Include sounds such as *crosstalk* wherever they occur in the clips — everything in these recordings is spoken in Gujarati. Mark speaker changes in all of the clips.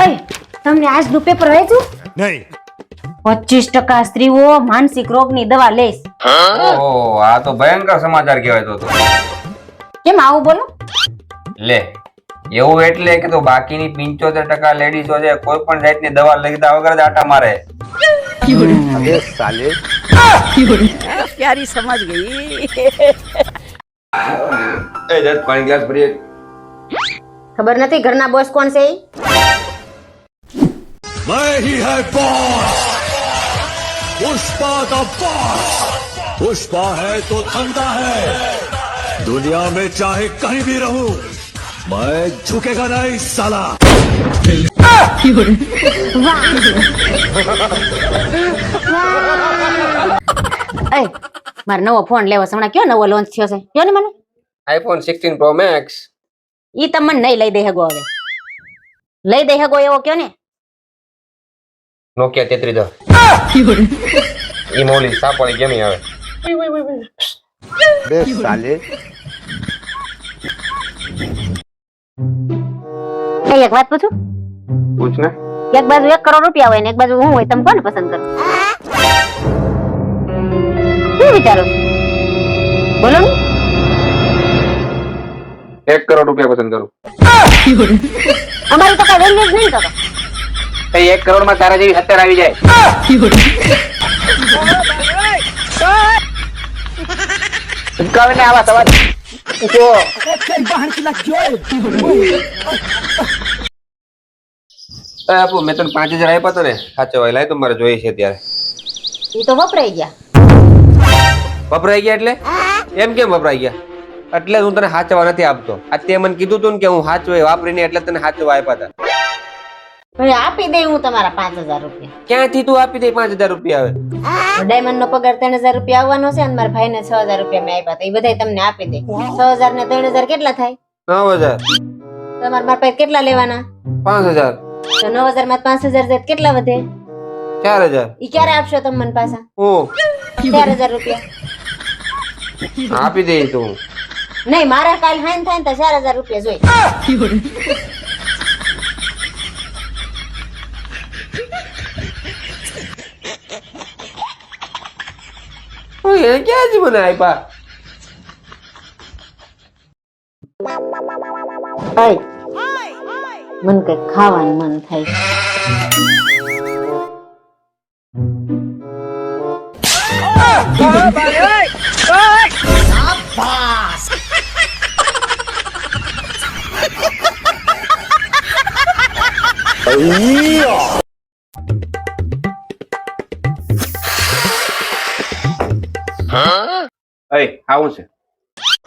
Speaker 1: અય તમને આજનું પેપર વાંચ્યું
Speaker 2: નહીં.
Speaker 1: પચીસ ટકા સ્ત્રીઓ માનસિક રોગની દવા લેશ
Speaker 3: ઓહો આ તો ભયંકર સમાચાર કહેવાય તો
Speaker 1: કેમ આવું બોલો?
Speaker 3: લે એવું એટલે કે તો બાકીની પંચોતેર ટકા લેડીઝો છે કોઈ પણ જાતની દવા લીધા વગર જ આટા મારે.
Speaker 4: ક્યારે સાલે. સમજ ગઈ.
Speaker 3: એ જત પાણી ગ્લાસ ભરીએ.
Speaker 1: ખબર નથી ઘરના બોસ કોણ છે ઈ?
Speaker 2: मैं ही है बॉस पुष्पा का बॉस पुष्पा है तो ठंडा है दुनिया में चाहे कहीं भी रहूं मैं झुकेगा नहीं साला *laughs*
Speaker 1: અય મારે નવો ફોન લેવો છે હમણાં કયો નવો લોન્ચ થયો છે કયો ને મને
Speaker 3: આઈફોન સિક્સટીન પ્રો મેક્સ
Speaker 1: ઈ તમને નહીં લઈ દે હગો હવે. લઈ દે હગો એવો કયો ને?
Speaker 3: નોકિયા તેત્રી દો ઈ મોલી સાપોળી કેમી આવે
Speaker 1: એ એક વાત પૂછું?
Speaker 3: પૂછ ને.
Speaker 1: એક બાજુ એક કરોડ રૂપિયા હોય ને એક બાજુ હું હોય તમે કોને પસંદ કરો? શું વિચારો? બોલો ને.
Speaker 3: એક કરોડ રૂપિયા પસંદ કરું.
Speaker 1: અમારું તો કઈ વેલ્યુ જ નહીં તો.
Speaker 3: એક કરોડમાં તારા જેવી હત્યાર આવી જાય. ને આવા સવાલ. જો એ મેં તને પાંચ હજાર આપ્યા તો ને. સાચો હોય લાય તો મારે જોઈએ છે ત્યારે
Speaker 1: ઈ તો વપરાઈ ગયા.
Speaker 3: વપરાઈ ગયા એટલે? એમ કેમ વપરાઈ ગયા? એટલે હું તને સાચવા નથી આપતો. આ તે મને કીધું તું ને કે હું સાચવે વાપરીને એટલે તને હાચવા આપ્યા હતા.
Speaker 1: ભાઈ આપી દે હું તમારા પાંચ હજાર રૂપિયા.
Speaker 3: ક્યાંથી તું આપી દે પાંચ હજાર રૂપિયા આવે
Speaker 1: ડાયમંડ નો પગાર ત્રણ હજાર રૂપિયા આવવાનો છે અને મારા ભાઈ ને છ હજાર રૂપિયા મેં આપ્યા હતા. એ બધા તમને આપી દે. છ હજાર ને ત્રણ હજાર કેટલા થાય?
Speaker 3: નવ હજાર.
Speaker 1: તમારા મારા પાસે કેટલા લેવાના?
Speaker 3: પાંચ હજાર.
Speaker 1: તો નવ હજારમાં પાંચ હજાર જાય કેટલા વધે?
Speaker 3: ચાર હજાર.
Speaker 1: ઈ ક્યારે આપશો તમે મને પાછા?
Speaker 3: ઓ
Speaker 1: ચાર હજાર રૂપિયા.
Speaker 3: આપી દે તું
Speaker 1: નહીં મારે કાલ હાઈન થાય ને તો ચાર હજાર રૂપિયા જોઈ.
Speaker 3: એને ક્યાંથી મને આપ્યા
Speaker 1: મને કઈ ખાવાનું મન થાય.
Speaker 3: આવું છે.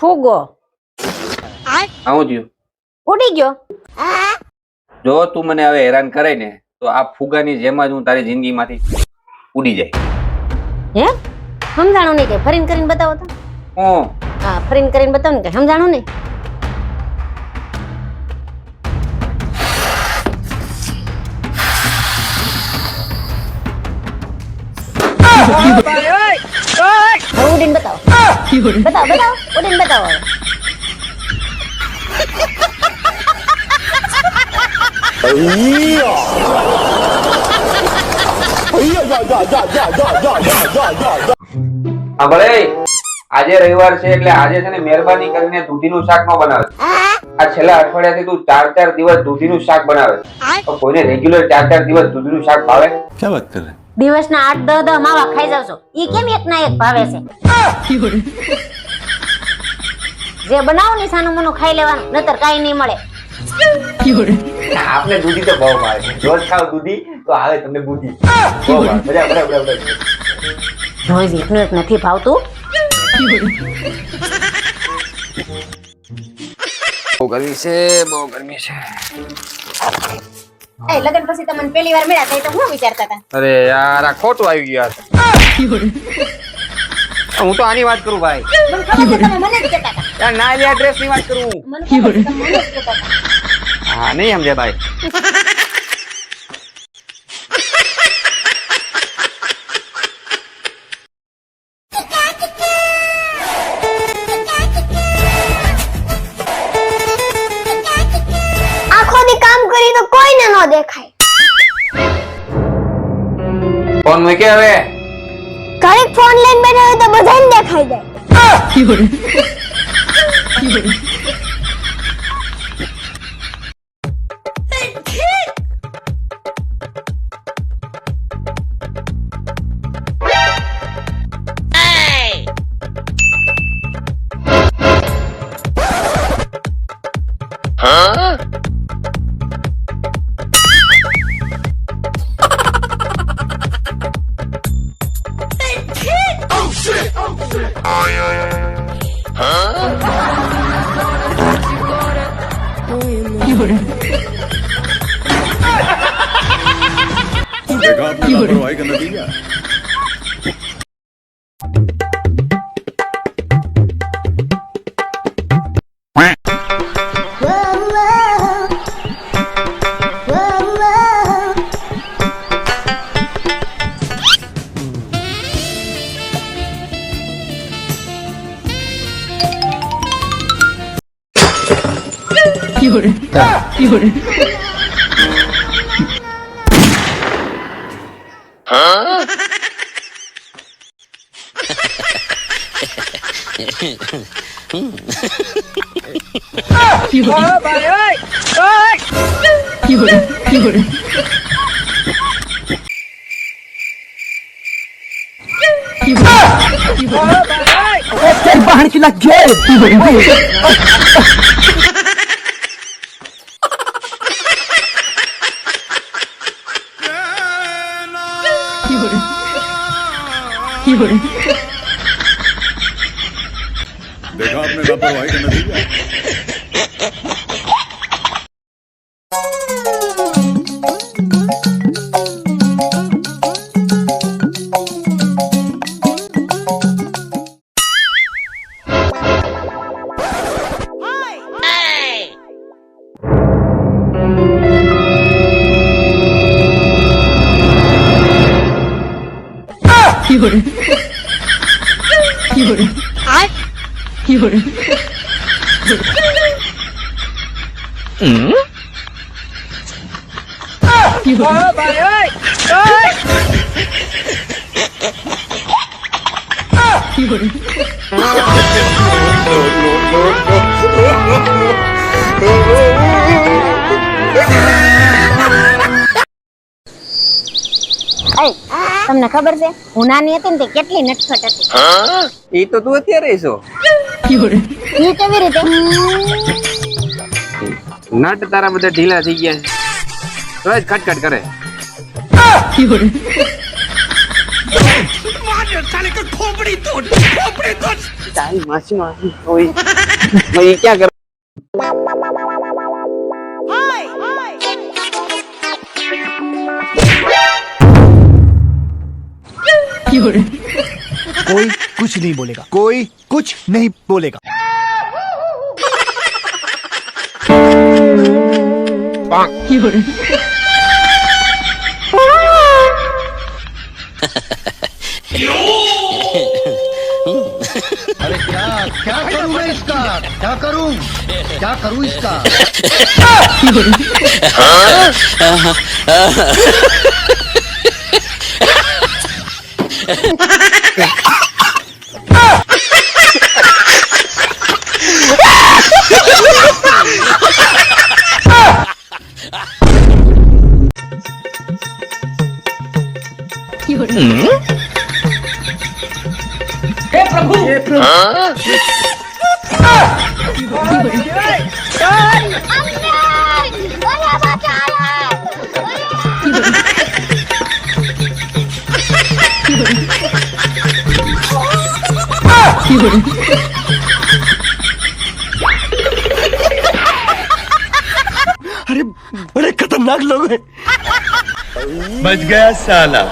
Speaker 1: ફૂગો.
Speaker 3: આવું થયું
Speaker 1: ઉડી ગયો.
Speaker 3: જો તું મને હવે હેરાન કરે ને તો આ ફુગાની જેમ જ હું તારી જિંદગીમાંથી ઉડી જાય.
Speaker 1: હે? સમજાણું નહીં કે ફરીને કરીને બતાવો તો.
Speaker 3: હું?
Speaker 1: હા ફરીને કરીને બતાવો ને કે સમજાણું નહીં. હવે ઉડીને બતાવો બતાવો બતાવો ઉડીને બતાવો
Speaker 3: આજે રવિવાર છે એટલે આજે છે ને મહેરબાની કરીને દૂધીનું શાક ન બનાવે. આ છેલ્લા અઠવાડિયાથી તું ચાર ચાર દિવસ દૂધીનું શાક બનાવે કોઈને રેગ્યુલર ચાર ચાર દિવસ દૂધીનું શાક ભાવે?
Speaker 2: ક્યાં વાત કરે?
Speaker 1: દિવસના આઠ દહ દહ માવા ખાઈ જાવ છો. એ કેમ એક ના એક ભાવે છે? જે બનાવો ને સાનું મનું ખાઈ લેવાનું નતર કાઈ નહીં મળે.
Speaker 3: આપને દૂધી તો બહુ ભાવે રોજ ખાવ દૂધી તો આવે તમને બુદ્ધિ બહુ ભાવે. મજા
Speaker 1: રોજ એકનું એક નથી ભાવતું.
Speaker 3: બહુ ગરમી છે બહુ ગરમી છે.
Speaker 1: એ લગન પછી તમને પહેલી વાર મળ્યા તો હું વિચારતા હતા?
Speaker 3: અરે યાર આ ખોટું આવી ગયું યાર. *laughs* હું તો આની વાત કરું ભાઈ.
Speaker 1: મને કહેતા હતા.
Speaker 3: યાર ના લે ડ્રેસની વાત કરું
Speaker 1: મને
Speaker 3: હા નહીં સમજે ભાઈ. ફોન મૂકે હવે?
Speaker 4: ઘડીક ફોન લઈને બેઠા હોય તો બધાને દેખાઈ જાય.
Speaker 2: देखा आपने लापरवाही का नतीजा কি
Speaker 5: করে কি করে কি করে
Speaker 6: বাহান কি লাগছে কি করে
Speaker 2: देखा आपने लापरवाही का नतीजा
Speaker 1: 有
Speaker 2: 人，哎，有人，嗯，有
Speaker 5: 人，啊，宝贝，哎，啊，有人。No, no, no, no, no, no, no, no.
Speaker 1: તમને ખબર છે? હું નાની હતી ને તે કેટલી નટખટ હતી.
Speaker 3: એ તો તું અત્યારે છો.
Speaker 1: એ કેવી રીતે?
Speaker 3: નટ તારા બધા ઢીલા થઈ ગયા છે. રોજ ખટખટ કરે. માસી માસી ક્યાં કર?
Speaker 6: कोई कुछ नहीं बोलेगा कोई कुछ नहीं बोलेगा अरे क्या क्या करूं मैं इसका क्या करूं क्या करूं इसका হে প্রভু! হে প্রভু! হ্যাঁ? अरे बड़े खतरनाक लोग हैं
Speaker 2: बच गया साला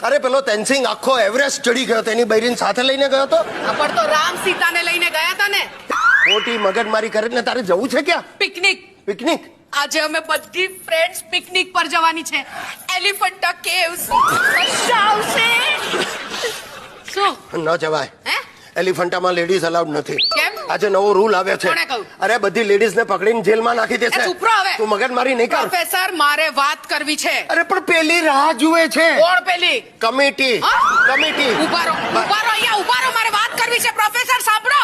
Speaker 7: અરે પેલો તેનસિંગ આખો એવરેસ્ટ ચડી ગયો તેની બૈરીન સાથે લઈને ગયો તો
Speaker 5: પણ તો રામ સીતાને લઈને ગયા હતા ને
Speaker 7: ખોટી મગજમારી કરીને તારે જવું છે ક્યાં
Speaker 5: પિકનિક
Speaker 7: પિકનિક
Speaker 5: આજે અમે બધી ફ્રેન્ડ્સ પિકનિક પર જવાની છે. એલિફન્ટા કેવ્સ આવશે. શું?
Speaker 7: ન જવાય. એલિફન્ટામાં લેડીઝ અલાઉડ નથી.
Speaker 5: કેમ?
Speaker 7: આજે નવો રૂલ આવ્યો છે. અરે બધી લેડીઝ ને પકડીને જેલમાં નાખી દેશે. તું મગજ મારી નહીં કર.
Speaker 5: પ્રોફેસર મારે વાત કરવી છે.
Speaker 7: અરે પણ પેલી રાહ જુએ છે.
Speaker 5: કોણ પેલી?
Speaker 7: કમિટી કમિટી
Speaker 5: ઊભા રહો. ઊભા રહો અહીંયા ઊભા રહો. મારે વાત કરવી છે. પ્રોફેસર સાંભળો.